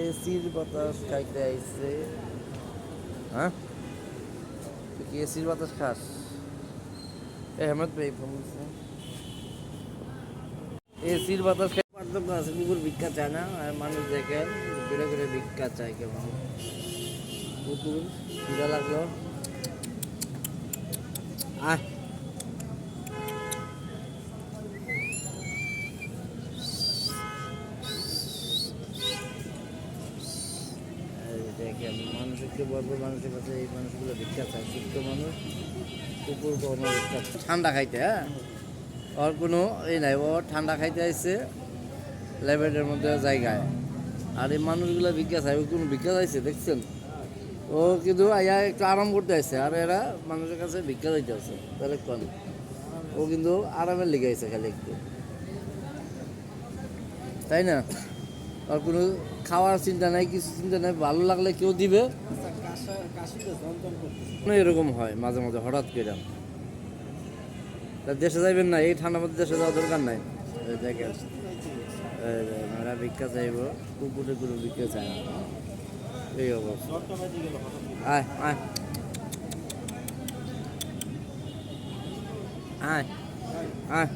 এসির বাতাস খাইতে আইছে। হ্যাঁ? তুই কি এসির বাতাস খাস? এ হেমত ভাই ফোন এসির বাতাস খাই পার্থক্য আছে, কুকুর ভিক্ষা চায় না, আর মানুষ দেখেন ঘুরে ঘুরে ভিক্ষা চায় কেমন? কুকুর, খিদা লাগল। আয়। এই দেখেন মানুষকে বলব, মানুষের কাছে এই মানুষগুলো ভিক্ষা চায়। সুস্থ মানুষ, কুকুর কোনো ভিক্ষা ঠান্ডা খাইতে হ্যাঁ? ওর কোনো এই নাই, ও ঠান্ডা খাইতে আসছে ল্যাবেটের মধ্যে জায়গায়। আর এই মানুষগুলো ভিক্ষা চায়, ও কোনো ভিক্ষা চাইছে, দেখছেন? ও কিন্তু আয়া একটু আরাম করতে আসছে আর এরা মানুষের কাছে ভিক্ষা দিতে আছে তাহলে কোন? ও কিন্তু আরামের লেগে আছে খালি একটু। তাই না? আর কোনো খাওয়ার চিন্তা নাই, কিছু চিন্তা নাই, ভালো লাগলে কেউ দিবে। এরকম হয় মাঝে মাঝে, হঠাৎ করে। তা দেশে যাইবেন না, এই ঠান্ডার মধ্যে দেশে যাওয়ার দরকার নাই। দেখেন ভিক্ষা চাইব কুকুরে কোনো ভিক্ষা চায় না। এই অবস্থা। আয় আয়। আয় আয়।